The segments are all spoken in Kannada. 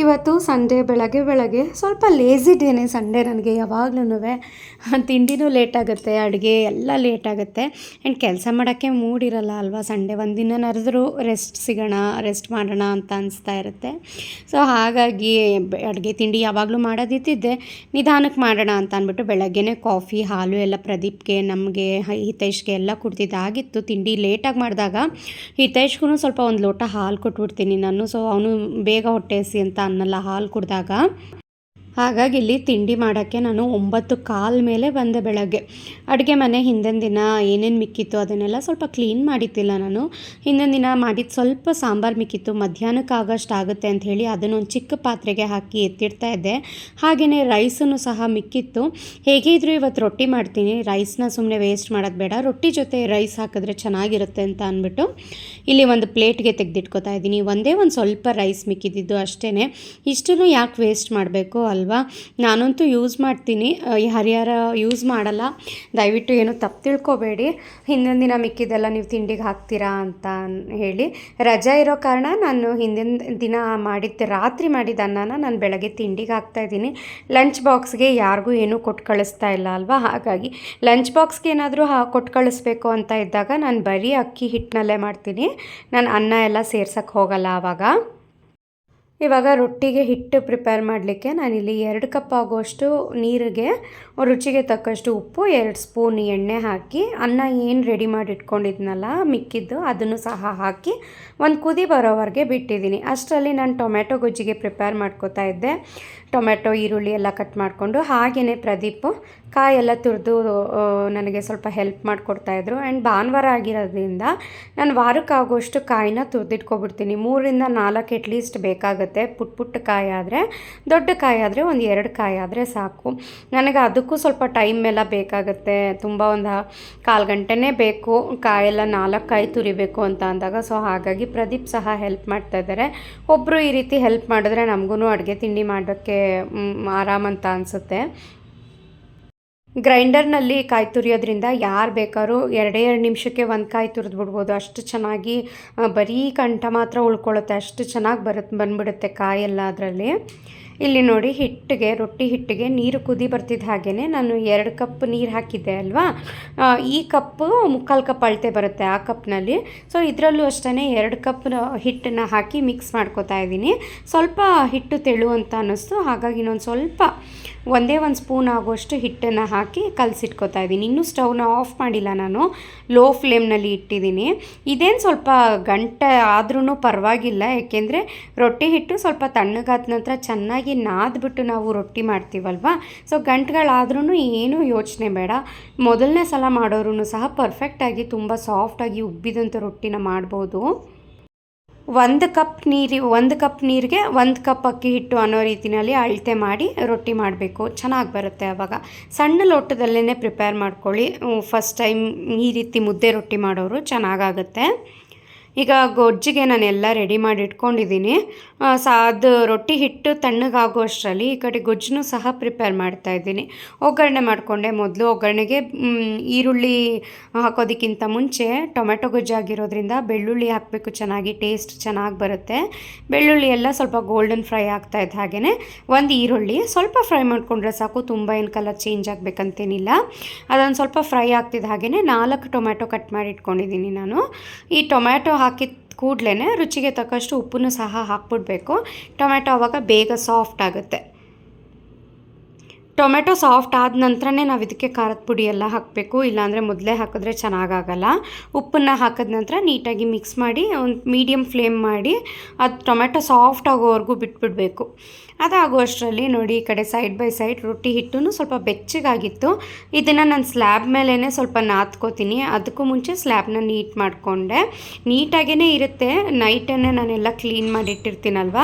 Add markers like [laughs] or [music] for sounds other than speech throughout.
ಇವತ್ತು ಸಂಡೆ, ಬೆಳಗ್ಗೆ ಬೆಳಗ್ಗೆ ಸ್ವಲ್ಪ ಲೇಸಿ ಡೇನೆ ಸಂಡೇ ನನಗೆ ಯಾವಾಗ್ಲೂ ತಿಂಡಿನೂ ಲೇಟ್ ಆಗುತ್ತೆ, ಅಡುಗೆ ಎಲ್ಲ ಲೇಟ್ ಆಗುತ್ತೆ. ಆ್ಯಂಡ್ ಕೆಲಸ ಮಾಡೋಕ್ಕೆ ಮೂಡಿರಲ್ಲ ಅಲ್ವಾ? ಸಂಡೇ ದಿನ ನರೆದ್ರೂ ರೆಸ್ಟ್ ಸಿಗೋಣ ರೆಸ್ಟ್ ಮಾಡೋಣ ಅಂತ ಅನಿಸ್ತಾ ಇರುತ್ತೆ. ಸೊ ಹಾಗಾಗಿ ಅಡುಗೆ ತಿಂಡಿ ಯಾವಾಗಲೂ ಮಾಡೋದಿತ್ತಿದ್ದೆ ನಿಧಾನಕ್ಕೆ ಮಾಡೋಣ ಅಂತ ಅಂದ್ಬಿಟ್ಟು ಬೆಳಗ್ಗೆನೇ ಕಾಫಿ ಹಾಲು ಎಲ್ಲ ಪ್ರದೀಪ್ಗೆ, ನಮಗೆ ಹಿತೈಷ್ಗೆ ಎಲ್ಲ ಕುಡ್ದಿದ್ದಾಗಿತ್ತು ತಿಂಡಿ ಲೇಟಾಗಿ ಮಾಡಿದಾಗ ಹಿತೈಷ್ಗೂ ಸ್ವಲ್ಪ ಒಂದು ಲೋಟ ಹಾಲು ಕೊಟ್ಬಿಡ್ತೀನಿ ನಾನು. ಸೊ ಅವನು ಬೇಗ ಹೊಟ್ಟೆ ಹಸಿ ಅಂತ ಅನ್ನಲ್ಲ ಹಾಲು ಕುಡಿದಾಗ ಹಾಗಾಗಿ ಇಲ್ಲಿ ತಿಂಡಿ ಮಾಡೋಕ್ಕೆ ನಾನು ಒಂಬತ್ತು ಕಾಲ ಮೇಲೆ ಬಂದೆ ಬೆಳಗ್ಗೆ. ಅಡುಗೆ ಮನೆ ಹಿಂದಿನ ದಿನ ಏನೇನು ಮಿಕ್ಕಿತ್ತು ಅದನ್ನೆಲ್ಲ ಸ್ವಲ್ಪ ಕ್ಲೀನ್ ಮಾಡಿದ್ದಿಲ್ಲ ನಾನು. ಹಿಂದಿನ ದಿನ ಮಾಡಿದ್ದು ಸ್ವಲ್ಪ ಸಾಂಬಾರು ಮಿಕ್ಕಿತ್ತು ಮಧ್ಯಾಹ್ನಕ್ಕಾಗಷ್ಟು ಆಗುತ್ತೆ ಅಂತ ಹೇಳಿ ಅದನ್ನೊಂದು ಚಿಕ್ಕ ಪಾತ್ರೆಗೆ ಹಾಕಿ ಎತ್ತಿಡ್ತಾ ಇದ್ದೆ. ಹಾಗೆಯೇ ರೈಸನ್ನು ಸಹ ಮಿಕ್ಕಿತ್ತು. ಹೇಗೆ ಇದ್ರೂ ಇವತ್ತು ರೊಟ್ಟಿ ಮಾಡ್ತೀನಿ, ರೈಸ್ನ ಸುಮ್ಮನೆ ವೇಸ್ಟ್ ಮಾಡೋದು ಬೇಡ, ರೊಟ್ಟಿ ಜೊತೆ ರೈಸ್ ಹಾಕಿದ್ರೆ ಚೆನ್ನಾಗಿರುತ್ತೆ ಅಂತ ಅಂದ್ಬಿಟ್ಟು ಇಲ್ಲಿ ಒಂದು ಪ್ಲೇಟ್ಗೆ ತೆಗೆದಿಟ್ಕೋತಾ ಇದ್ದೀನಿ. ಒಂದೇ ಒಂದು ಸ್ವಲ್ಪ ರೈಸ್ ಮಿಕ್ಕಿದ್ದು ಅಷ್ಟೇ ಇಷ್ಟನ್ನು ಯಾಕೆ ವೇಸ್ಟ್ ಮಾಡಬೇಕು ಅಲ್ವಾ? ನಾನಂತೂ ಯೂಸ್ ಮಾಡ್ತೀನಿ. ಯಾರ್ಯಾರ ಯೂಸ್ ಮಾಡಲ್ಲ. ದಯವಿಟ್ಟು ಏನು ತಪ್ಪು ತಿಳ್ಕೊಬೇಡಿ. ಹಿಂದಿನ ದಿನ ಮಿಕ್ಕಿದೆಲ್ಲ ನೀವು ತಿಂಡಿಗೆ ಹಾಕ್ತೀರಾ ಅಂತ ಹೇಳಿ. ರಜಾ ಇರೋ ಕಾರಣ ನಾನು ಹಿಂದಿನ ದಿನ ಮಾಡಿದ್ದೆ, ರಾತ್ರಿ ಮಾಡಿದ ಅನ್ನನ ನಾನು ಬೆಳಗ್ಗೆ ತಿಂಡಿಗೆ ಹಾಕ್ತಾ ಇದ್ದೀನಿ. ಲಂಚ್ ಬಾಕ್ಸ್ಗೆ ಯಾರಿಗೂ ಏನೂ ಕೊಟ್ಟು ಕಳಿಸ್ತಾ ಇಲ್ಲ ಅಲ್ವಾ? ಹಾಗಾಗಿ ಲಂಚ್ ಬಾಕ್ಸ್ಗೆ ಏನಾದರೂ ಹಾ ಕೊಟ್ಟು ಕಳಿಸ್ಬೇಕು ಅಂತ ಇದ್ದಾಗ ನಾನು ಬರೀ ಅಕ್ಕಿ ಹಿಟ್ಟಿನಲ್ಲೇ ಮಾಡ್ತೀನಿ. ನಾನು ಅನ್ನ ಎಲ್ಲ ಸೇರ್ಸೋಕ್ಕೆ ಹೋಗಲ್ಲ ಆವಾಗ. ಇವಾಗ ರೊಟ್ಟಿಗೆ ಹಿಟ್ಟು ಪ್ರಿಪೇರ್ ಮಾಡಲಿಕ್ಕೆ ನಾನಿಲ್ಲಿ ಎರಡು ಕಪ್ ಆಗುವಷ್ಟು ನೀರಿಗೆ, ರುಚಿಗೆ ತಕ್ಕಷ್ಟು ಉಪ್ಪು, ಎರಡು ಸ್ಪೂನ್ ಎಣ್ಣೆ ಹಾಕಿ, ಅನ್ನ ಏನು ರೆಡಿ ಮಾಡಿ ಇಟ್ಕೊಂಡಿದ್ನಲ್ಲ ಮಿಕ್ಕಿದ್ದು ಅದನ್ನು ಸಹ ಹಾಕಿ ಒಂದು ಕುದಿ ಬರೋವರೆಗೆ ಬಿಟ್ಟಿದ್ದೀನಿ. ಅಷ್ಟರಲ್ಲಿ ನಾನು ಟೊಮೆಟೊ ಗೊಜ್ಜಿಗೆ ಪ್ರಿಪೇರ್ ಮಾಡ್ಕೋತಾ ಇದ್ದೆ. ಟೊಮೆಟೊ ಈರುಳ್ಳಿ ಎಲ್ಲ ಕಟ್ ಮಾಡಿಕೊಂಡು ಹಾಗೆಯೇ ಪ್ರದೀಪು ಕಾಯೆಲ್ಲ ತುರಿದು ನನಗೆ ಸ್ವಲ್ಪ ಹೆಲ್ಪ್ ಮಾಡಿಕೊಡ್ತಾಯಿದ್ರು ಆ್ಯಂಡ್ ಭಾನುವಾರ ಆಗಿರೋದ್ರಿಂದ ನಾನು ವಾರಕ್ಕಾಗುವಷ್ಟು ಕಾಯಿನ ತುರಿದಿಟ್ಕೊಬಿಡ್ತೀನಿ. ಮೂರಿಂದ ನಾಲ್ಕು ಅಟ್ಲೀಸ್ಟ್ ಬೇಕಾಗುತ್ತೆ. ಪುಟ್ ಪುಟ್ಟ ಕಾಯಿ ಆದರೆ, ದೊಡ್ಡ ಕಾಯಿ ಆದರೆ ಒಂದು ಎರಡು ಕಾಯಿ ಆದರೆ ಸಾಕು. ನನಗೆ ಅದಕ್ಕೂ ಸ್ವಲ್ಪ ಟೈಮ್ ಎಲ್ಲ ಬೇಕಾಗುತ್ತೆ. ತುಂಬ ಒಂದು ಕಾಲು ಗಂಟೆನೇ ಬೇಕು. ಕಾಯೆಲ್ಲ ನಾಲ್ಕು ಕಾಯಿ ತುರಿಬೇಕು ಅಂತ ಅಂದಾಗ ಸೊ ಹಾಗಾಗಿ ಪ್ರದೀಪ್ ಸಹ ಹೆಲ್ಪ್ ಮಾಡ್ತಾ ಇದ್ದಾರೆ ಒಬ್ಬರು ಈ ರೀತಿ ಹೆಲ್ಪ್ ಮಾಡಿದ್ರೆ ನಮಗೂ ಅಡುಗೆ ತಿಂಡಿ ಮಾಡೋಕ್ಕೆ ಆರಾಮಂತ ಅನಿಸುತ್ತೆ. ಗ್ರೈಂಡರ್ನಲ್ಲಿ ಕಾಯಿ ತುರಿಯೋದ್ರಿಂದ ಯಾರು ಬೇಕಾದ್ರೂ ಎರಡೇ ಎರಡು ನಿಮಿಷಕ್ಕೆ ಒಂದು ಕಾಯಿ ತುರಿದು ಬಿಡ್ಬೋದು ಅಷ್ಟು ಚೆನ್ನಾಗಿ ಬರೀ ಕಂಠ ಮಾತ್ರ ಉಳ್ಕೊಳ್ಳುತ್ತೆ. ಅಷ್ಟು ಚೆನ್ನಾಗಿ ಬರುತ್ತೆ ಬಂದ್ಬಿಡುತ್ತೆ ಕಾಯೆಲ್ಲ ಅದರಲ್ಲಿ. ಇಲ್ಲಿ ನೋಡಿ ಹಿಟ್ಟಿಗೆ, ರೊಟ್ಟಿ ಹಿಟ್ಟಿಗೆ ನೀರು ಕುದಿ ಬರ್ತಿದ್ದ ಹಾಗೆಯೇ ನಾನು ಎರಡು ಕಪ್ ನೀರು ಹಾಕಿದ್ದೆ ಅಲ್ವಾ? ಈ ಕಪ್ಪು ಮುಕ್ಕಾಲು ಕಪ್ ಅಳತೆ ಬರುತ್ತೆ ಆ ಕಪ್ನಲ್ಲಿ. ಸೊ, ಇದರಲ್ಲೂ ಅಷ್ಟೇ ಎರಡು ಕಪ್ ಹಿಟ್ಟನ್ನ ಹಾಕಿ ಮಿಕ್ಸ್ ಮಾಡ್ಕೋತಾ ಇದ್ದೀನಿ. ಸ್ವಲ್ಪ ಹಿಟ್ಟು ತೆಳು ಅಂತ ಅನ್ನಿಸ್ತು. ಹಾಗಾಗಿ ಇನ್ನೊಂದು ಸ್ವಲ್ಪ ಒಂದೇ ಒಂದು ಸ್ಪೂನ್ ಆಗುವಷ್ಟು ಹಿಟ್ಟನ್ನು ಹಾಕಿ ಕಲಸಿಟ್ಕೋತಾ ಇದ್ದೀನಿ. ಇನ್ನೂ ಸ್ಟವ್ನ ಆಫ್ ಮಾಡಿಲ್ಲ ನಾನು. ಲೋ ಫ್ಲೇಮ್ನಲ್ಲಿ ಇಟ್ಟಿದ್ದೀನಿ. ಇದೇನು ಸ್ವಲ್ಪ ಗಂಟೆ ಆದ್ರೂ ಪರವಾಗಿಲ್ಲ. ಏಕೆಂದರೆ ರೊಟ್ಟಿ ಹಿಟ್ಟು ಸ್ವಲ್ಪ ತಣ್ಣಗಾದ ನಂತರ ಚೆನ್ನಾಗಿ ನಾದ್ಬಿಟ್ಟು ನಾವು ರೊಟ್ಟಿ ಮಾಡ್ತೀವಲ್ವ? ಸೊ ಗಂಟುಗಳಾದ್ರೂ ಏನೂ ಯೋಚನೆ ಬೇಡ. ಮೊದಲನೇ ಸಲ ಮಾಡೋರು ಸಹ ಪರ್ಫೆಕ್ಟಾಗಿ ತುಂಬ ಸಾಫ್ಟಾಗಿ ಉಬ್ಬಿದಂಥ ರೊಟ್ಟಿನ ಮಾಡ್ಬೋದು. ಒಂದು ಕಪ್ ನೀರಿ, ಒಂದು ಕಪ್ ನೀರಿಗೆ ಒಂದು ಕಪ್ ಅಕ್ಕಿ ಹಿಟ್ಟು ಅನ್ನೋ ರೀತಿಯಲ್ಲಿ ಅಳತೆ ಮಾಡಿ ರೊಟ್ಟಿ ಮಾಡಬೇಕು. ಚೆನ್ನಾಗಿ ಬರುತ್ತೆ ಆವಾಗ ಸಣ್ಣ ಲೋಟದಲ್ಲೇ ಪ್ರಿಪೇರ್ ಮಾಡ್ಕೊಳ್ಳಿ. ಫಸ್ಟ್ ಟೈಮ್ ಈ ರೀತಿ ಮುದ್ದೆ ರೊಟ್ಟಿ ಮಾಡೋರು ಚೆನ್ನಾಗಾಗುತ್ತೆ. ಈಗ ಗೊಜ್ಜಿಗೆ ನಾನು ಎಲ್ಲ ರೆಡಿ ಮಾಡಿ ಇಟ್ಕೊಂಡಿದ್ದೀನಿ ಸಾ ಅದು ರೊಟ್ಟಿ ಹಿಟ್ಟು ತಣ್ಣಗಾಗುವಷ್ಟರಲ್ಲಿ ಈ ಕಡೆ ಗೊಜ್ಜನ್ನು ಸಹ ಪ್ರಿಪೇರ್ ಮಾಡ್ತಾ ಇದ್ದೀನಿ ಒಗ್ಗರಣೆ ಮಾಡಿಕೊಂಡೆ ಮೊದಲು. ಒಗ್ಗರಣೆಗೆ ಈರುಳ್ಳಿ ಹಾಕೋದಕ್ಕಿಂತ ಮುಂಚೆ ಟೊಮೆಟೊ ಗೊಜ್ಜಾಗಿರೋದ್ರಿಂದ ಬೆಳ್ಳುಳ್ಳಿ ಹಾಕಬೇಕು. ಚೆನ್ನಾಗಿ ಟೇಸ್ಟ್ ಚೆನ್ನಾಗಿ ಬರುತ್ತೆ. ಬೆಳ್ಳುಳ್ಳಿ ಎಲ್ಲ ಸ್ವಲ್ಪ ಗೋಲ್ಡನ್ ಫ್ರೈ ಆಗ್ತಾ ಇದ್ದ ಹಾಗೆಯೇ ಒಂದು ಈರುಳ್ಳಿ ಸ್ವಲ್ಪ ಫ್ರೈ ಮಾಡಿಕೊಂಡ್ರೆ ಸಾಕು. ತುಂಬ ಏನು ಕಲರ್ ಚೇಂಜ್ ಆಗಬೇಕಂತೇನಿಲ್ಲ. ಅದೊಂದು ಸ್ವಲ್ಪ ಫ್ರೈ ಆಗ್ತಿದ್ದ ಹಾಗೆಯೇ ನಾಲ್ಕು ಟೊಮೆಟೊ ಕಟ್ ಮಾಡಿ ಇಟ್ಕೊಂಡಿದ್ದೀನಿ ನಾನು. ಈ ಟೊಮ್ಯಾಟೊ ಹಾಕಿದ ಕೂಡಲೇ ರುಚಿಗೆ ತಕ್ಕಷ್ಟು ಉಪ್ಪನ್ನು ಸಹ ಹಾಕ್ಬಿಡ್ಬೇಕು. ಟೊಮೆಟೊ ಅವಾಗ ಬೇಗ ಸಾಫ್ಟ್ ಆಗುತ್ತೆ. ಟೊಮೆಟೊ ಸಾಫ್ಟ್ ಆದ ನಂತರನೇ ನಾವು ಇದಕ್ಕೆ ಖಾರದ ಪುಡಿ ಎಲ್ಲ ಹಾಕಬೇಕು. ಇಲ್ಲಾಂದರೆ ಮೊದಲೇ ಹಾಕಿದ್ರೆ ಚೆನ್ನಾಗಾಗಲ್ಲ. ಉಪ್ಪನ್ನು ಹಾಕಿದ ನಂತರ ನೀಟಾಗಿ ಮಿಕ್ಸ್ ಮಾಡಿ, ಒಂದು ಮೀಡಿಯಮ್ ಫ್ಲೇಮ್ ಮಾಡಿ, ಅದು ಟೊಮೆಟೊ ಸಾಫ್ಟ್ ಆಗೋವರೆಗೂ ಬಿಟ್ಬಿಡಬೇಕು. ಅದಾಗುವಷ್ಟರಲ್ಲಿ ನೋಡಿ ಈ ಕಡೆ ಸೈಡ್ ಬೈ ಸೈಡ್ ರೊಟ್ಟಿ ಹಿಟ್ಟು ಸ್ವಲ್ಪ ಬೆಚ್ಚಗಾಗಿತ್ತು. ಇದನ್ನು ನಾನು ಸ್ಲ್ಯಾಬ್ ಮೇಲೇ ಸ್ವಲ್ಪ ನಾದ್ಕೋತೀನಿ ಅದಕ್ಕೂ ಮುಂಚೆ ಸ್ಲ್ಯಾಬ್ನ ನೀಟ್ ಮಾಡಿಕೊಂಡೆ. ನೀಟಾಗೇ ಇರುತ್ತೆ. ನೈಟನ್ನೇ ನಾನೆಲ್ಲ ಕ್ಲೀನ್ ಮಾಡಿಟ್ಟಿರ್ತೀನಲ್ವ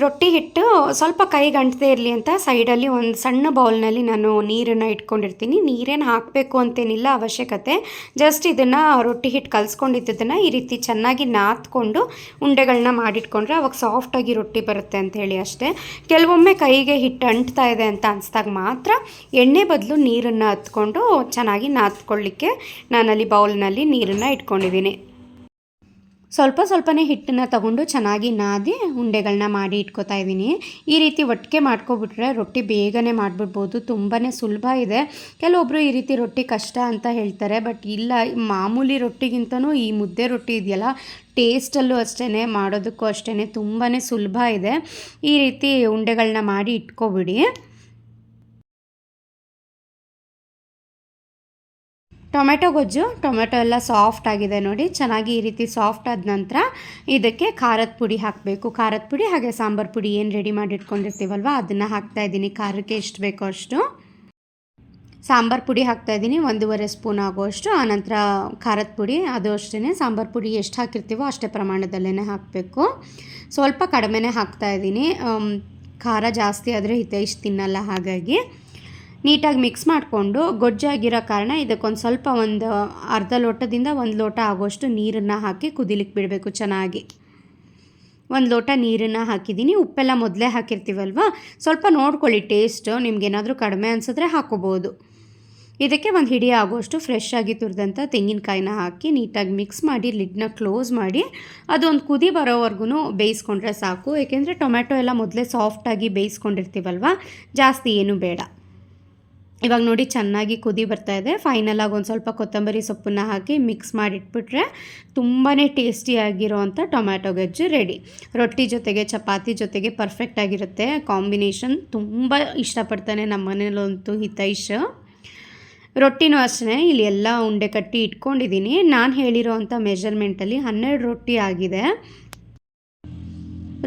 ರೊಟ್ಟಿ ಹಿಟ್ಟು ಸ್ವಲ್ಪ ಕೈಗೆ ಅಂಟದೇ ಇರಲಿ ಅಂತ ಸೈಡಲ್ಲಿ ಒಂದು ಸಣ್ಣ ಬೌಲ್ನಲ್ಲಿ ನಾನು ನೀರನ್ನು ಇಟ್ಕೊಂಡಿರ್ತೀನಿ. ನೀರೇನು ಹಾಕಬೇಕು ಅಂತೇನಿಲ್ಲ ಅವಶ್ಯಕತೆ. ಜಸ್ಟ್ ಇದನ್ನು ರೊಟ್ಟಿ ಹಿಟ್ಟು ಕಲಿಸ್ಕೊಂಡಿದ್ದನ್ನು ಈ ರೀತಿ ಚೆನ್ನಾಗಿ ನಾದ್ಕೊಂಡು ಉಂಡೆಗಳನ್ನ ಮಾಡಿಟ್ಕೊಂಡ್ರೆ ಅವಾಗ ಸಾಫ್ಟಾಗಿ ರೊಟ್ಟಿ ಬರುತ್ತೆ ಅಂಥೇಳಿ ಅಷ್ಟೇ. ಕೆಲವೊಮ್ಮೆ ಕೈಗೆ ಹಿಟ್ಟು ಅಂಟ್ತಾ ಇದೆ ಅಂತ ಅನಿಸ್ದಾಗ ಮಾತ್ರ ಎಣ್ಣೆ ಬದಲು ನೀರನ್ನು ಹತ್ಕೊಂಡು ಚೆನ್ನಾಗಿ ನಾದ್ಕೊಳ್ಳಿಕ್ಕೆ ನಾನಲ್ಲಿ ಬೌಲ್ನಲ್ಲಿ ನೀರನ್ನು ಇಟ್ಕೊಂಡಿದ್ದೀನಿ. ಸ್ವಲ್ಪ ಸ್ವಲ್ಪನೇ ಹಿಟ್ಟನ್ನು ತಗೊಂಡು ಚೆನ್ನಾಗಿ ನಾದಿ ಉಂಡೆಗಳನ್ನ ಮಾಡಿ ಇಟ್ಕೋತಾ ಇದ್ದೀನಿ. ಈ ರೀತಿ ಒಟ್ಟಿಗೆ ಮಾಡ್ಕೊಬಿಟ್ರೆ ರೊಟ್ಟಿ ಬೇಗನೆ ಮಾಡಿಬಿಡ್ಬೋದು. ತುಂಬಾ ಸುಲಭ ಇದೆ. ಕೆಲವೊಬ್ಬರು ಈ ರೀತಿ ರೊಟ್ಟಿ ಕಷ್ಟ ಅಂತ ಹೇಳ್ತಾರೆ. ಬಟ್ ಇಲ್ಲ ಮಾಮೂಲಿ ರೊಟ್ಟಿಗಿಂತನೂ ಈ ಮುದ್ದೆ ರೊಟ್ಟಿ ಇದೆಯಲ್ಲ, ಟೇಸ್ಟಲ್ಲೂ ಅಷ್ಟೇ ಮಾಡೋದಕ್ಕೂ ಅಷ್ಟೇ ತುಂಬಾ ಸುಲಭ ಇದೆ. ಈ ರೀತಿ ಉಂಡೆಗಳನ್ನ ಮಾಡಿ ಇಟ್ಕೊಬಿಡಿ. ಟೊಮೆಟೊ ಗೊಜ್ಜು, ಟೊಮೆಟೊ ಎಲ್ಲ ಸಾಫ್ಟ್ ಆಗಿದೆ ನೋಡಿ, ಚೆನ್ನಾಗಿ ಈ ರೀತಿ ಸಾಫ್ಟ್ ಆದ ನಂತರ ಇದಕ್ಕೆ ಖಾರದ ಪುಡಿ ಹಾಕಬೇಕು. ಖಾರದ ಪುಡಿ ಹಾಗೆ ಸಾಂಬಾರು ಪುಡಿ ಏನು ರೆಡಿ ಮಾಡಿ ಇಟ್ಕೊಂಡಿರ್ತೀವಲ್ವ ಅದನ್ನು ಹಾಕ್ತಾ ಇದ್ದೀನಿ. ಖಾರಕ್ಕೆ ಎಷ್ಟು ಬೇಕೋ ಅಷ್ಟು. ಸಾಂಬಾರು ಪುಡಿ ಹಾಕ್ತಾ ಇದ್ದೀನಿ, ಒಂದೂವರೆ ಸ್ಪೂನ್ ಆಗೋಷ್ಟು ಆನಂತರ ಖಾರದ ಪುಡಿ, ಅದು ಅಷ್ಟೇ ಸಾಂಬಾರು ಪುಡಿ ಎಷ್ಟು ಹಾಕಿರ್ತೀವೋ ಅಷ್ಟೇ ಪ್ರಮಾಣದಲ್ಲೇ ಹಾಕಬೇಕು. ಸ್ವಲ್ಪ ಕಡಿಮೆನೇ ಹಾಕ್ತಾ ಇದ್ದೀನಿ. ಖಾರ ಜಾಸ್ತಿ ಆದರೆ ಹಿತೈಷ್ ತಿನ್ನಲ್ಲ ಹಾಗಾಗಿ. ನೀಟಾಗಿ ಮಿಕ್ಸ್ ಮಾಡಿಕೊಂಡು ಗೊಜ್ಜಾಗಿರೋ ಕಾರಣ ಇದಕ್ಕೊಂದು ಸ್ವಲ್ಪ ಒಂದು ಅರ್ಧ ಲೋಟದಿಂದ ಒಂದು ಲೋಟ ಆಗೋಷ್ಟು ನೀರನ್ನು ಹಾಕಿ ಕುದಿಲಿಕ್ಕೆ ಬಿಡಬೇಕು ಚೆನ್ನಾಗಿ. ಒಂದು ಲೋಟ ನೀರನ್ನು ಹಾಕಿದ್ದೀನಿ. ಉಪ್ಪೆಲ್ಲ ಮೊದಲೇ ಹಾಕಿರ್ತೀವಲ್ವ? ಸ್ವಲ್ಪ ನೋಡ್ಕೊಳ್ಳಿ ಟೇಸ್ಟು ನಿಮ್ಗೇನಾದರೂ ಕಡಿಮೆ ಅನಿಸಿದ್ರೆ ಹಾಕೋಬೋದು. ಇದಕ್ಕೆ ಒಂದು ಹಿಡಿ ಆಗೋಷ್ಟು ಫ್ರೆಶ್ ಆಗಿ ತುರಿದಂಥ ತೆಂಗಿನಕಾಯಿನ ಹಾಕಿ ನೀಟಾಗಿ ಮಿಕ್ಸ್ ಮಾಡಿ ಲಿಡ್ನ ಕ್ಲೋಸ್ ಮಾಡಿ, ಅದೊಂದು ಕುದಿ ಬರೋವರೆಗೂ ಬೇಯಿಸ್ಕೊಂಡ್ರೆ ಸಾಕು. ಏಕೆಂದರೆ ಟೊಮೆಟೊ ಎಲ್ಲ ಮೊದಲೇ ಸಾಫ್ಟಾಗಿ ಬೇಯಿಸ್ಕೊಂಡಿರ್ತೀವಲ್ವ? ಜಾಸ್ತಿ ಏನೂ ಬೇಡ. ಇವಾಗ ನೋಡಿ ಚೆನ್ನಾಗಿ ಕುದಿ ಬರ್ತಾ ಇದೆ. ಫೈನಲಾಗಿ ಒಂದು ಸ್ವಲ್ಪ ಕೊತ್ತಂಬರಿ ಸೊಪ್ಪನ್ನ ಹಾಕಿ ಮಿಕ್ಸ್ ಮಾಡಿಟ್ಬಿಟ್ರೆ ತುಂಬಾ ಟೇಸ್ಟಿಯಾಗಿರೋವಂಥ ಟೊಮ್ಯಾಟೊ ಗೊಜ್ಜು ರೆಡಿ ರೊಟ್ಟಿ ಜೊತೆಗೆ, ಚಪಾತಿ ಜೊತೆಗೆ ಪರ್ಫೆಕ್ಟಾಗಿರುತ್ತೆ ಕಾಂಬಿನೇಷನ್ ತುಂಬ ಇಷ್ಟಪಡ್ತಾನೆ ನಮ್ಮ ಮನೇಲಂತೂ ಹಿತೈಷ್. ರೊಟ್ಟಿನೂ ಅಷ್ಟೇ, ಇಲ್ಲಿ ಎಲ್ಲ ಉಂಡೆ ಕಟ್ಟಿ ಇಟ್ಕೊಂಡಿದ್ದೀನಿ. ನಾನು ಹೇಳಿರೋ ಅಂಥ ಮೆಜರ್ಮೆಂಟಲ್ಲಿ ಹನ್ನೆರಡು ರೊಟ್ಟಿ ಆಗಿದೆ.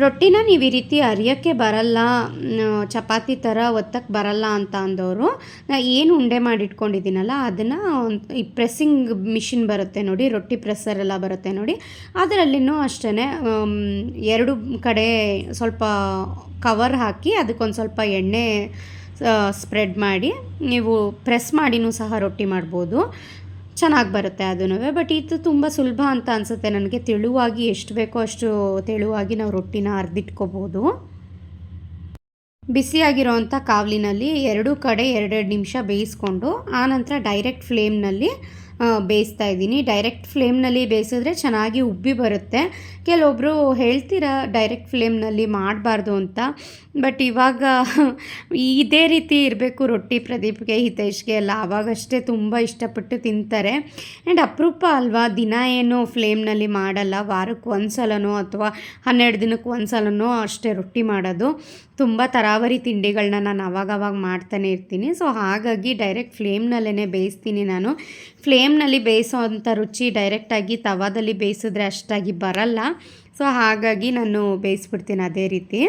ರೊಟ್ಟಿನ ನೀವು ಈ ರೀತಿ ಅರಿಯೋಕ್ಕೆ ಬರಲ್ಲ ಚಪಾತಿ ಥರ ಒತ್ತಕ್ಕೆ ಬರಲ್ಲ ಅಂತ ಅಂದವರು. ನಾ ಏನು ಉಂಡೆ ಮಾಡಿಟ್ಕೊಂಡಿದ್ದೀನಲ್ಲ, ಅದನ್ನು ಈ ಪ್ರೆಸ್ಸಿಂಗ್ ಮಿಷಿನ್ ಬರುತ್ತೆ ನೋಡಿ, ರೊಟ್ಟಿ ಪ್ರೆಸ್ಸರ್ ಎಲ್ಲ ಬರುತ್ತೆ ನೋಡಿ. ಅದರಲ್ಲಿನೂ ಅಷ್ಟೇ ಎರಡು ಕಡೆ ಸ್ವಲ್ಪ ಕವರ್ ಹಾಕಿ ಅದಕ್ಕೊಂದು ಸ್ವಲ್ಪ ಎಣ್ಣೆ ಸ್ಪ್ರೆಡ್ ಮಾಡಿ ನೀವು ಪ್ರೆಸ್ ಮಾಡಿನೂ ಸಹ ರೊಟ್ಟಿ ಮಾಡ್ಬೋದು. ಚೆನ್ನಾಗಿ ಬರುತ್ತೆ ಅದೂ ಬಟ್ ಇದು ತುಂಬ ಸುಲಭ ಅಂತ ಅನಿಸುತ್ತೆ ನನಗೆ. ತೆಳುವಾಗಿ ಎಷ್ಟು ಬೇಕೋ ಅಷ್ಟು ತೆಳುವಾಗಿ ನಾವು ರೊಟ್ಟಿನ ಅರ್ದಿಟ್ಕೋಬೋದು. ಬಿಸಿಯಾಗಿರೋವಂಥ ಕಾವಲಿನಲ್ಲಿ ಎರಡೂ ಕಡೆ ಎರಡೆರಡು ನಿಮಿಷ ಬೇಯಿಸ್ಕೊಂಡು, ಆನಂತರ ಡೈರೆಕ್ಟ್ ಫ್ಲೇಮ್ನಲ್ಲಿ ಬೇಯಿಸ್ತಾ ಇದ್ದೀನಿ. ಡೈರೆಕ್ಟ್ ಫ್ಲೇಮ್ನಲ್ಲಿ ಬೇಯಿಸಿದ್ರೆ ಚೆನ್ನಾಗಿ ಉಬ್ಬಿ ಬರುತ್ತೆ. ಕೆಲವೊಬ್ಬರು ಹೇಳ್ತೀರಾ ಡೈರೆಕ್ಟ್ ಫ್ಲೇಮ್ನಲ್ಲಿ ಮಾಡಬಾರ್ದು ಅಂತ. ಬಟ್ ಇವಾಗ [laughs] ಇದೇ ರೀತಿ ಇರಬೇಕು ರೊಟ್ಟಿ ಪ್ರದೀಪ್ಗೆ ಹಿತೇಶ್ಗೆ ಎಲ್ಲ ಆವಾಗಷ್ಟೇ ತುಂಬ ಇಷ್ಟಪಟ್ಟು ತಿಂತಾರೆ. ಆ್ಯಂಡ್ ಅಪರೂಪ ಅಲ್ವಾ, ದಿನ ಏನು ಫ್ಲೇಮ್ನಲ್ಲಿ ಮಾಡಲ್ಲ. ವಾರಕ್ಕೆ ಒಂದು ಸಲನೋ ಅಥವಾ ಹನ್ನೆರಡು ದಿನಕ್ಕೆ ಒಂದು ಸಲನೋ ಅಷ್ಟೇ ರೊಟ್ಟಿ ಮಾಡೋದು. ತುಂಬ ತರಾವರಿ ತಿಂಡಿಗಳನ್ನ ನಾನು ಅವಾಗವಾಗ ಮಾಡ್ತಾನೆ ಇರ್ತೀನಿ. ಸೊ ಹಾಗಾಗಿ ಡೈರೆಕ್ಟ್ ಫ್ಲೇಮ್ನಲ್ಲೇ ಬೇಯಿಸ್ತೀನಿ ನಾನು. ಫ್ಲೇಮ್ನಲ್ಲಿ ಬೇಯಿಸೋ ಅಂಥ ರುಚಿ ಡೈರೆಕ್ಟಾಗಿ ತವಾದಲ್ಲಿ ಬೇಯಿಸಿದ್ರೆ ಅಷ್ಟಾಗಿ ಬರಲ್ಲ. ಸೊ, ಹಾಗಾಗಿ ನಾನು ಬೇಯಿಸ್ಬಿಡ್ತೀನಿ ಅದೇ ರೀತಿ.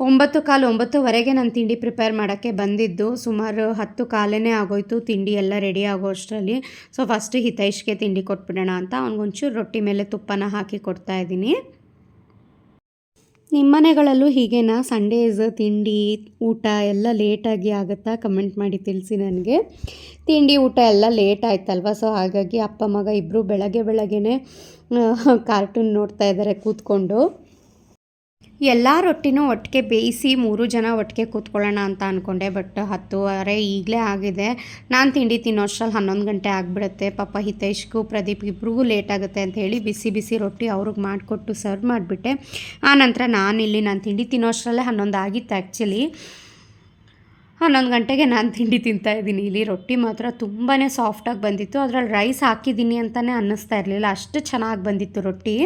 ಒಂಬತ್ತು ಕಾಲು, ಒಂಬತ್ತುವರೆಗೆ ನಾನು ತಿಂಡಿ ಪ್ರಿಪೇರ್ ಮಾಡೋಕ್ಕೆ ಬಂದಿದ್ದು. ಸುಮಾರು ಹತ್ತು ಕಾಲೇ ಆಗೋಯ್ತು ತಿಂಡಿ ಎಲ್ಲ ರೆಡಿ ಆಗೋ ಅಷ್ಟರಲ್ಲಿ ಸೊ, ಫಸ್ಟ್ ಹಿತೈಷ್ಗೆ ತಿಂಡಿ ಕೊಟ್ಬಿಡೋಣ ಅಂತ ಅವ್ನಿಗೊಂಚೂರು ರೊಟ್ಟಿ ಮೇಲೆ ತುಪ್ಪನ ಹಾಕಿ ಕೊಡ್ತಾ ನಿಮ್ಮ ಮನೆಗಳಲ್ಲೂ ಹೀಗೇನಾ? ಸಂಡೇಸ್ ತಿಂಡಿ, ಊಟ ಎಲ್ಲ ಲೇಟಾಗಿ ಆಗುತ್ತಾ? ಕಮೆಂಟ್ ಮಾಡಿ ತಿಳಿಸಿ ನನಗೆ. ತಿಂಡಿ, ಊಟ ಎಲ್ಲ ಲೇಟ್ ಆಯ್ತಲ್ವ? ಸೊ ಹಾಗಾಗಿ ಅಪ್ಪ, ಮಗ ಇಬ್ಬರು ಬೆಳಗ್ಗೆ ಬೆಳಗ್ಗೆನೇ ಕಾರ್ಟೂನ್ ನೋಡ್ತಾ ಇದ್ದಾರೆ ಕೂತ್ಕೊಂಡು. ಎಲ್ಲ ರೊಟ್ಟಿನೂ ಒಟ್ಟಿಗೆ ಬೇಯಿಸಿ ಮೂರು ಜನ ಒಟ್ಟಿಗೆ ಕೂತ್ಕೊಳ್ಳೋಣ ಅಂತ ಅಂದ್ಕೊಂಡೆ ಬಟ್ ಹತ್ತುವರೆ ಈಗಲೇ ಆಗಿದೆ. ನಾನು ತಿಂಡಿ ತಿನ್ನೋ ಅಷ್ಟರಲ್ಲಿ ಹನ್ನೊಂದು ಗಂಟೆ ಆಗಿಬಿಡುತ್ತೆ. ಪಾಪ ಹಿತೇಶ್ಗೂ ಪ್ರದೀಪ್ ಇಬ್ರಿಗೂ ಲೇಟ್ ಆಗುತ್ತೆ ಅಂತ ಹೇಳಿ ಬಿಸಿ ಬಿಸಿ ರೊಟ್ಟಿ ಅವ್ರಿಗೆ ಮಾಡಿಕೊಟ್ಟು ಸರ್ವ್ ಮಾಡಿಬಿಟ್ಟೆ. ಆನಂತರ ನಾನಿಲ್ಲಿ ನಾನು ತಿಂಡಿ ತಿನ್ನೋ ಅಷ್ಟರಲ್ಲೇ ಹನ್ನೊಂದು ಆಗಿತ್ತು ಆ್ಯಕ್ಚುಲಿ ಹನ್ನೊಂದು ಗಂಟೆಗೆ ನಾನು ತಿಂಡಿ ತಿಂತಾ ಇದ್ದೀನಿ. ಇಲ್ಲಿ ರೊಟ್ಟಿ ಮಾತ್ರ ತುಂಬಾ ಸಾಫ್ಟಾಗಿ ಬಂದಿತ್ತು. ಅದರಲ್ಲಿ ರೈಸ್ ಹಾಕಿದ್ದೀನಿ ಅಂತಲೇ ಅನ್ನಿಸ್ತಾ ಇರಲಿಲ್ಲ. ಅಷ್ಟು ಚೆನ್ನಾಗಿ ಬಂದಿತ್ತು ರೊಟ್ಟಿ.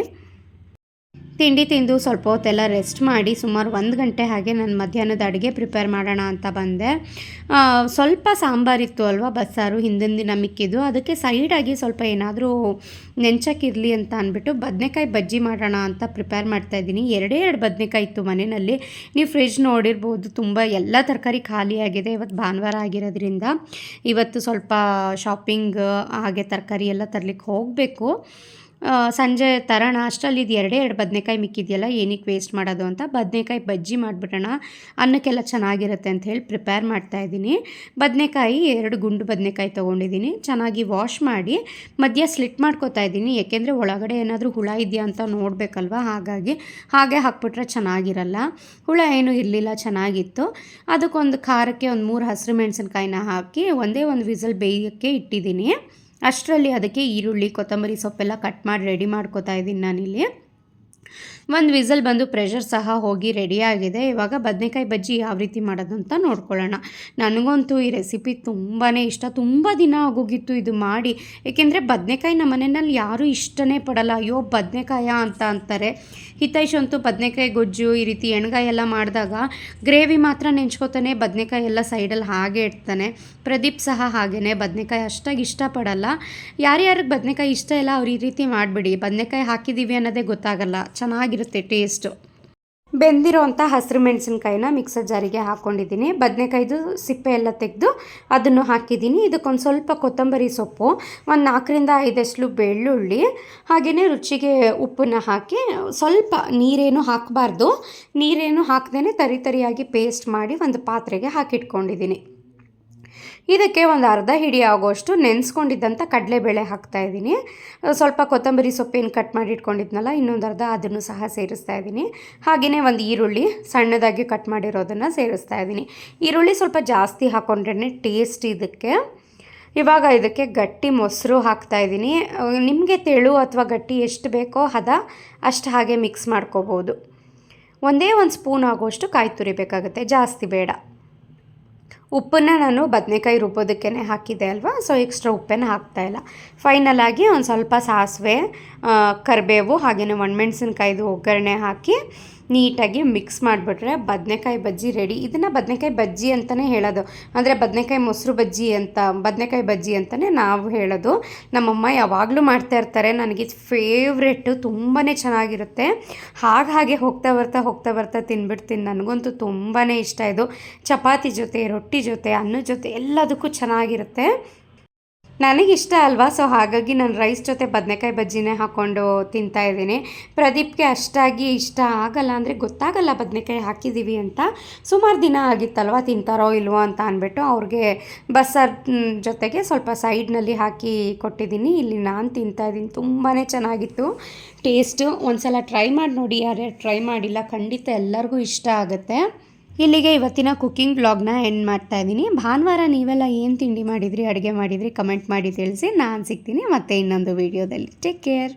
ತಿಂಡಿ ತಿಂದು ಸ್ವಲ್ಪ ಹೊತ್ತೆಲ್ಲ ರೆಸ್ಟ್ ಮಾಡಿ ಸುಮಾರು ಒಂದು ಗಂಟೆ ಹಾಗೆ ನಾನು ಮಧ್ಯಾಹ್ನದ ಅಡುಗೆ ಪ್ರಿಪೇರ್ ಮಾಡೋಣ ಅಂತ ಬಂದೆ. ಸ್ವಲ್ಪ ಸಾಂಬಾರಿತ್ತು ಅಲ್ವಾ, ಬಸ್ಸಾರು, ಹಿಂದಿನ ದಿನ ಮಿಕ್ಕಿದ್ದು. ಅದಕ್ಕೆ ಸೈಡಾಗಿ ಸ್ವಲ್ಪ ಏನಾದರೂ ನೆಂಚಕ್ಕಿರಲಿ ಅಂತ ಅಂದ್ಬಿಟ್ಟು ಬದನೆಕಾಯಿ ಬಜ್ಜಿ ಮಾಡೋಣ ಅಂತ ಪ್ರಿಪೇರ್ ಮಾಡ್ತಾಯಿದ್ದೀನಿ ಎರಡೇ ಎರಡು ಬದನೆಕಾಯಿ ಇತ್ತು ಮನೆಯಲ್ಲಿ. ನೀವು ಫ್ರಿಜ್ ನೋಡಿರ್ಬೋದು, ತುಂಬ ಎಲ್ಲ ತರಕಾರಿ ಖಾಲಿಯಾಗಿದೆ. ಇವತ್ತು ಭಾನುವಾರ ಆಗಿರೋದ್ರಿಂದ ಇವತ್ತು ಸ್ವಲ್ಪ ಶಾಪಿಂಗ್ ಹಾಗೆ ತರಕಾರಿ ಎಲ್ಲ ತರಲಿಕ್ಕೆ ಹೋಗಬೇಕು. ಸಂಜೆ ತರೋಣ, ಅಷ್ಟರಲ್ಲಿ ಇದು ಎರಡೇ ಎರಡು ಬದನೆಕಾಯಿ ಮಿಕ್ಕಿದೆಯಲ್ಲ, ಏನಕ್ಕೆ ವೇಸ್ಟ್ ಮಾಡೋದು ಅಂತ ಬದನೆಕಾಯಿ ಬಜ್ಜಿ ಮಾಡಿಬಿಡೋಣ, ಅನ್ನಕ್ಕೆಲ್ಲ ಚೆನ್ನಾಗಿರುತ್ತೆ ಅಂತ ಹೇಳಿ ಪ್ರಿಪೇರ್ ಮಾಡ್ತಾಯಿದ್ದೀನಿ ಬದನೆಕಾಯಿ, ಎರಡು ಗುಂಡು ಬದನೆಕಾಯಿ ತೊಗೊಂಡಿದ್ದೀನಿ, ಚೆನ್ನಾಗಿ ವಾಶ್ ಮಾಡಿ ಮಧ್ಯ ಸ್ಲಿಟ್ ಮಾಡ್ಕೋತಾ ಇದ್ದೀನಿ. ಏಕೆಂದರೆ ಒಳಗಡೆ ಏನಾದರೂ ಹುಳ ಇದೆಯಾ ಅಂತ ನೋಡಬೇಕಲ್ವ, ಹಾಗಾಗಿ ಹಾಗೆ ಹಾಕ್ಬಿಟ್ರೆ ಚೆನ್ನಾಗಿರಲ್ಲ. ಹುಳ ಏನೂ ಇರಲಿಲ್ಲ, ಚೆನ್ನಾಗಿತ್ತು. ಅದಕ್ಕೊಂದು ಖಾರಕ್ಕೆ ಒಂದು ಮೂರು ಹಸಿರು ಮೆಣಸಿನ್ಕಾಯಿನ ಹಾಕಿ ಒಂದೇ ಒಂದು ವಿಸಲ್ ಬೇಯೋಕ್ಕೆ ಇಟ್ಟಿದ್ದೀನಿ. ಅಷ್ಟರಲ್ಲಿ ಅದಕ್ಕೆ ಈರುಳ್ಳಿ ಕೊತ್ತಂಬರಿ ಸೊಪ್ಪೆಲ್ಲ ಕಟ್ ಮಾಡಿ ರೆಡಿ ಮಾಡ್ಕೋತಾ ಇದ್ದೀನಿ ನಾನಿಲ್ಲಿ. ಒಂದು ವಿಸಲ್ ಬಂದು ಪ್ರೆಷರ್ ಸಹ ಹೋಗಿ ರೆಡಿ ಆಗಿದೆ. ಇವಾಗ ಬದನೆಕಾಯಿ ಬಜ್ಜಿ ಯಾವ ರೀತಿ ಮಾಡೋದು ಅಂತ ನೋಡ್ಕೊಳ್ಳೋಣ. ನನಗಂತೂ ಈ ರೆಸಿಪಿ ತುಂಬಾ ಇಷ್ಟ. ತುಂಬ ದಿನ ಆಗೋಗಿತ್ತು ಇದು ಮಾಡಿ. ಏಕೆಂದರೆ ಬದನೆಕಾಯಿ ನಮ್ಮ ಮನೆಯಲ್ಲಿ ಯಾರೂ ಇಷ್ಟನೇ ಪಡಲ್ಲ. ಅಯ್ಯೋ, ಬದನೆಕಾಯ ಅಂತ ಅಂತಾರೆ. ಹಿತೈಷ್ ಅಂತೂ ಬದನೆಕಾಯಿ, ಗೊಜ್ಜು ಈ ರೀತಿ ಎಣ್ಗಾಯಿ ಎಲ್ಲ ಮಾಡಿದಾಗ ಗ್ರೇವಿ ಮಾತ್ರ ನೆಂಚ್ಕೋತಾನೆ, ಬದನೆಕಾಯಿ ಎಲ್ಲ ಸೈಡಲ್ಲಿ ಹಾಗೆ ಇಡ್ತಾನೆ. ಪ್ರದೀಪ್ ಸಹ ಹಾಗೇ ಬದನೆಕಾಯಿ ಅಷ್ಟಾಗಿ ಇಷ್ಟಪಡಲ್ಲ. ಯಾರ್ಯಾರಿಗೆ ಬದನೆಕಾಯಿ ಇಷ್ಟ ಇಲ್ಲ, ಅವ್ರು ಈ ರೀತಿ ಮಾಡಿಬಿಡಿ. ಬದನೆಕಾಯಿ ಹಾಕಿದ್ದೀವಿ ಅನ್ನೋದೇ ಗೊತ್ತಾಗಲ್ಲ. ಚೆನ್ನಾಗಿರುತ್ತೆ ಟೇಸ್ಟು ಬೆಂದಿರೋಂಥ ಹಸಿರು ಮೆಣಸಿನ್ಕಾಯಿನ ಮಿಕ್ಸರ್ ಜಾರಿಗೆ ಹಾಕ್ಕೊಂಡಿದ್ದೀನಿ ಬದನೆಕಾಯ್ದು ಸಿಪ್ಪೆ ಎಲ್ಲ ತೆಗೆದು ಅದನ್ನು ಹಾಕಿದ್ದೀನಿ. ಇದಕ್ಕೊಂದು ಸ್ವಲ್ಪ ಕೊತ್ತಂಬರಿ ಸೊಪ್ಪು, ಒಂದು ನಾಲ್ಕರಿಂದ ಐದಷ್ಟು ಬೆಳ್ಳುಳ್ಳಿ ಹಾಗೆಯೇ ರುಚಿಗೆ ಉಪ್ಪನ್ನು ಹಾಕಿ ಸ್ವಲ್ಪ ನೀರೇನು ಹಾಕಬಾರ್ದು. ನೀರೇನು ಹಾಕ್ದೇ ತರಿ ತರಿಯಾಗಿ ಪೇಸ್ಟ್ ಮಾಡಿ ಒಂದು ಪಾತ್ರೆಗೆ ಹಾಕಿಟ್ಕೊಂಡಿದ್ದೀನಿ. ಇದಕ್ಕೆ ಒಂದು ಅರ್ಧ ಹಿಡಿ ಆಗೋಷ್ಟು ನೆನೆಸ್ಕೊಂಡಿದ್ದಂಥ ಕಡಲೆಬೇಳೆ ಹಾಕ್ತಾಯಿದ್ದೀನಿ ಸ್ವಲ್ಪ ಕೊತ್ತಂಬರಿ ಸೊಪ್ಪೇನು ಕಟ್ ಮಾಡಿ ಇಟ್ಕೊಂಡಿದ್ನಲ್ಲ, ಇನ್ನೊಂದು ಅರ್ಧ ಅದನ್ನು ಸಹ ಸೇರಿಸ್ತಾ ಇದ್ದೀನಿ. ಹಾಗೆಯೇ ಒಂದು ಈರುಳ್ಳಿ ಸಣ್ಣದಾಗಿ ಕಟ್ ಮಾಡಿರೋದನ್ನು ಸೇರಿಸ್ತಾ ಇದ್ದೀನಿ. ಈರುಳ್ಳಿ ಸ್ವಲ್ಪ ಜಾಸ್ತಿ ಹಾಕ್ಕೊಂಡ್ರೆ ಟೇಸ್ಟ್ ಇದಕ್ಕೆ. ಇವಾಗ ಇದಕ್ಕೆ ಗಟ್ಟಿ ಮೊಸರು ಹಾಕ್ತಾ ಇದ್ದೀನಿ. ನಿಮಗೆ ತೆಳು ಅಥವಾ ಗಟ್ಟಿ ಎಷ್ಟು ಬೇಕೋ ಹದ ಅಷ್ಟು ಹಾಗೆ ಮಿಕ್ಸ್ ಮಾಡ್ಕೋಬೋದು. ಒಂದೇ ಒಂದು ಸ್ಪೂನ್ ಆಗೋಷ್ಟು ಕಾಯಿ ತುರಿಬೇಕಾಗುತ್ತೆ ಜಾಸ್ತಿ ಬೇಡ. ಉಪ್ಪನ್ನು ನಾನು ಬದನೆಕಾಯಿ ರುಬ್ಬೋದಕ್ಕೇ ಹಾಕಿದ್ದೆ ಅಲ್ವಾ? ಸೊ ಎಕ್ಸ್ಟ್ರಾ ಉಪ್ಪನ್ನು ಹಾಕ್ತಾ ಇಲ್ಲ. ಫೈನಲಾಗಿ ಒಂದು ಸ್ವಲ್ಪ ಸಾಸಿವೆ ಕರಿಬೇವು ಹಾಗೆಯೇ ಒಣಮೆಣ್ಸಿನ್ಕಾಯ್ದು ಒಗ್ಗರಣೆ ಹಾಕಿ ನೀಟಾಗಿ ಮಿಕ್ಸ್ ಮಾಡಿಬಿಟ್ರೆ ಬದನೆಕಾಯಿ ಬಜ್ಜಿ ರೆಡಿ. ಇದನ್ನು ಬದನೆಕಾಯಿ ಬಜ್ಜಿ ಅಂತಲೇ ಹೇಳೋದು. ಅಂದರೆ ಬದನೆಕಾಯಿ ಮೊಸರು ಬಜ್ಜಿ ಅಂತ, ಬದನೆಕಾಯಿ ಬಜ್ಜಿ ಅಂತಲೇ ನಾವು ಹೇಳೋದು. ನಮ್ಮಮ್ಮ ಯಾವಾಗಲೂ ಮಾಡ್ತಾ ಇರ್ತಾರೆ. ನನಗೆ ಫೇವ್ರೆಟ್ಟು ತುಂಬಾ ಚೆನ್ನಾಗಿರುತ್ತೆ. ಹಾಗೆ ಹಾಗೆ ಹೋಗ್ತಾ ಬರ್ತಾ ಹೋಗ್ತಾ ಬರ್ತಾ ತಿನ್ಬಿಡ್ತೀನಿ. ನನಗಂತೂ ತುಂಬಾ ಇಷ್ಟ ಇದು. ಚಪಾತಿ ಜೊತೆ, ರೊಟ್ಟಿ ಜೊತೆ ಅನ್ನದ ಜೊತೆ ಎಲ್ಲದಕ್ಕೂ ಚೆನ್ನಾಗಿರುತ್ತೆ. ನನಗಿಷ್ಟ ಅಲ್ವಾ? ಸೊ ಹಾಗಾಗಿ ನಾನು ರೈಸ್ ಜೊತೆ ಬದನೆಕಾಯಿ ಬಜ್ಜಿನೇ ಹಾಕ್ಕೊಂಡು ತಿಂತಾಯಿದ್ದೀನಿ ಪ್ರದೀಪ್ಗೆ ಅಷ್ಟಾಗಿ ಇಷ್ಟ ಆಗಲ್ಲ ಅಂದರೆ ಗೊತ್ತಾಗಲ್ಲ ಬದನೆಕಾಯಿ ಹಾಕಿದ್ದೀವಿ ಅಂತ. ಸುಮಾರು ದಿನ ಆಗಿತ್ತಲ್ವ ತಿಂತಾರೋ ಇಲ್ವೋ ಅಂತ ಅಂದ್ಬಿಟ್ಟು ಅವ್ರಿಗೆ ಬಸ್ಸಾರ್ ಜೊತೆಗೆ ಸ್ವಲ್ಪ ಸೈಡ್ನಲ್ಲಿ ಹಾಕಿ ಕೊಟ್ಟಿದ್ದೀನಿ. ಇಲ್ಲಿ ನಾನು ತಿಂತಾ ಇದ್ದೀನಿ. ತುಂಬಾ ಚೆನ್ನಾಗಿತ್ತು. ಟೇಸ್ಟು. ಒಂದು ಸಲ ಟ್ರೈ ಮಾಡಿ ನೋಡಿ. ಯಾರ್ಯಾರು ಟ್ರೈ ಮಾಡಿಲ್ಲ ಖಂಡಿತ ಎಲ್ಲರಿಗೂ ಇಷ್ಟ ಆಗುತ್ತೆ. ಇಲ್ಲಿಗೆ ಇವತ್ತಿನ ಕುಕ್ಕಿಂಗ್ ಬ್ಲಾಗ್ನ ಎಂಡ್ ಮಾಡ್ತಾ ಇದ್ದೀನಿ. ಭಾನುವಾರ ನೀವೆಲ್ಲ ಏನು ತಿಂಡಿ ಮಾಡಿದ್ರಿ, ಅಡುಗೆ ಮಾಡಿದ್ರಿ ಕಮೆಂಟ್ ಮಾಡಿ ತಿಳಿಸಿ. ನಾನು ಸಿಗ್ತೀನಿ ಮತ್ತೆ ಇನ್ನೊಂದು ವೀಡಿಯೋದಲ್ಲಿ ಟೇಕ್ ಕೇರ್